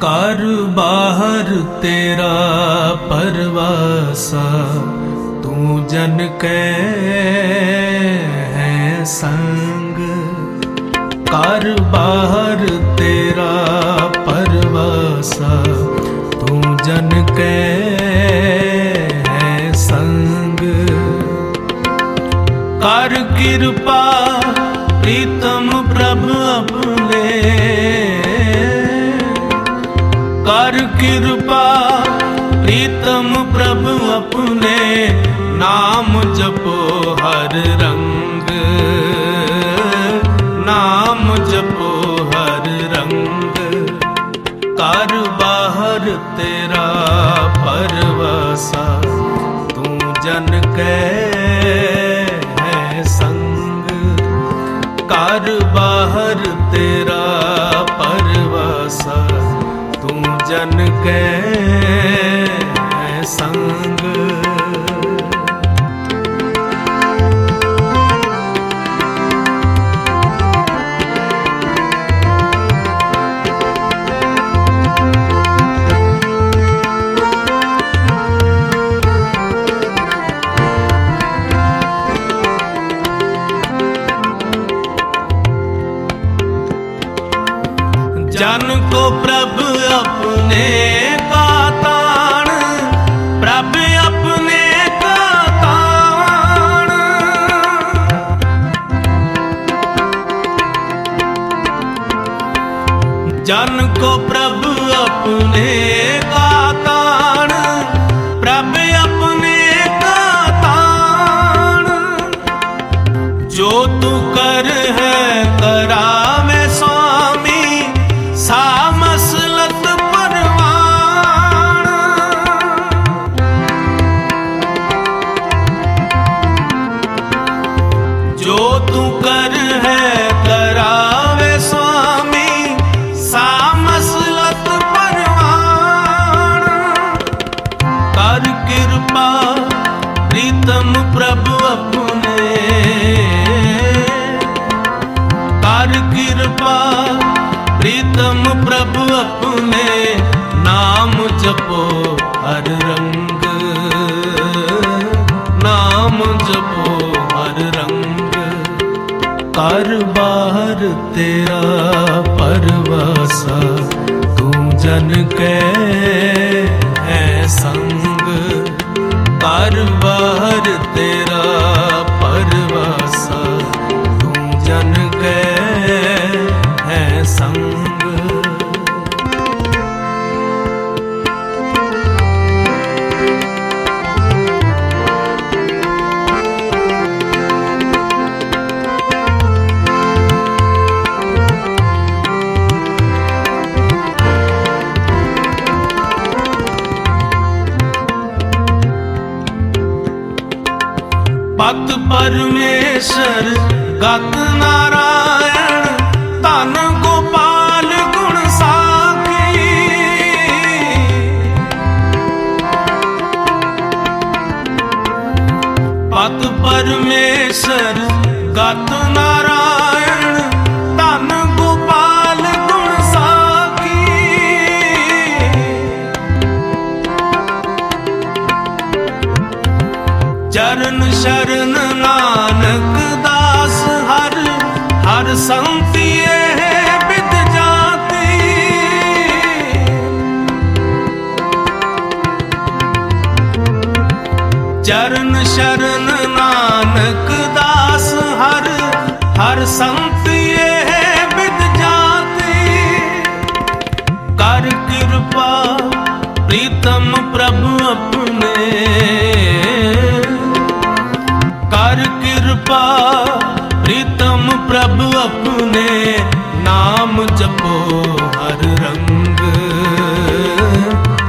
ਕਰ ਬਾਹਰ ਤੇਰਾ ਪਰਵਾਸਾ, ਤੂੰ ਜਨ ਕੈ ਹੈ ਸੰਗ। ਕਰ ਬਾਹਰ ਤੇਰਾ ਪਰਵਾਸਾ, ਤੂੰ ਜਨ ਕੈ ਹੈ ਸੰਗ। ਕਰ ਕਿਰਪਾ, ਪ੍ਰੀਤਮ ਪ੍ਰਭ ਆਪਣੇ ਕਰ ਕਿਰਪਾ, ਪ੍ਰੀਤਮ ਪ੍ਰਭ ਆਪਣੇ ਨਾਮ ਜਪੋ ਹਰ ਰੰਗ। ਨਾਮ ਜਪੋ ਹਰ ਰੰਗ। ਕਰ ਬਾਹਰ ਤੇਰਾ ਪਰਵਾਸਾ, ਤੂੰ ਜਨ ਕੈ ਹੈ ਸੰਗ। ਕਰ ਬਾਹਰ ਤੇਰਾ ਜਨ ਕੋ ਪ੍ਰਭ ਆਪਣੇ ਕਾ ਤਾਣ ਪ੍ਰਭ ਆਪਣੇ ਕਾ ਤਾਣ ਜਨ ਕੋ ਪ੍ਰਭ ਆਪਣੇ ਤੇਰਾ ਪਰਵਾਸਾ ਤੂੰ ਜਨ ਕੈ ਹੈ ਸੰਗ ਕਰ ਪਤ ਪਰਮੇਸ਼ਰ ਗਤ ਨਾਰਾਇਣ ਧਨ ਗੋਪਾਲ ਗੁਣ ਸਾਖੀ। ਪਤ ਪਰਮੇਸ਼ਰ ਗਤ ਨਾਰਾਇਣ ਚਰਨ ਸ਼ਰਨ ਨਾਨਕ ਦਾਸ ਹਰ ਹਰ ਸੰਤੀ ਬਿਦ ਜਾਤੀ। ਚਰਨ ਸ਼ਰਨ ਨਾਨਕ ਦਾਸ ਹਰ ਹਰ ਸੰਤੀ ਪ੍ਰੀਤਮ ਪ੍ਰਭ ਆਪਣੇ ਨਾਮ ਜਪੋ ਹਰ ਰੰਗ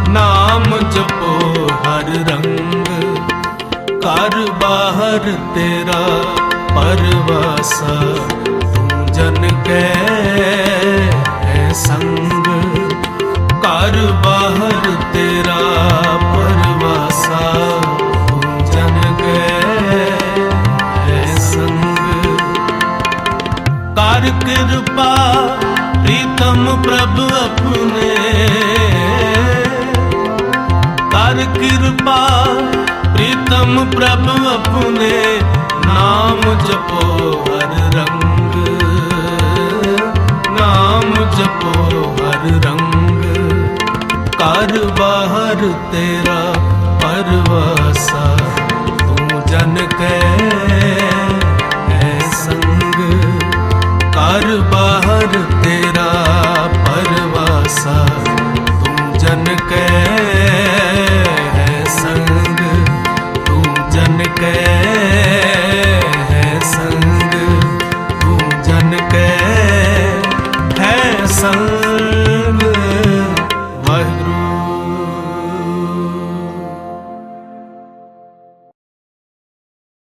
ਨਾਮ ਜਪੋ ਹਰ ਰੰਗ ਕਰ ਬਾਹਰ ਤੇਰਾ ਪਰਵਾਸਾ ਤੂੰ ਜਨ ਕੈ ਸੰਗ ਕਰ ਬਾਹਰ ਸੰਗ ਕਰ ਕਿਰਪਾ ਪ੍ਰੀਤਮ ਪ੍ਰਭ ਆਪਣੇ। ਕਰ ਕਿਰਪਾ ਪ੍ਰੀਤਮ ਪ੍ਰਭ ਆਪਣੇ, ਨਾਮ ਜਪੋ ਹਰ ਰੰਗ। ਨਾਮ ਜਪੋ ਹਰ ਰੰਗ। ਘਰ ਬਾਹਰ ਤੇਰਾ ਪਰਵਾਸਾ, ਤੂੰ ਜਨ ਕੈ que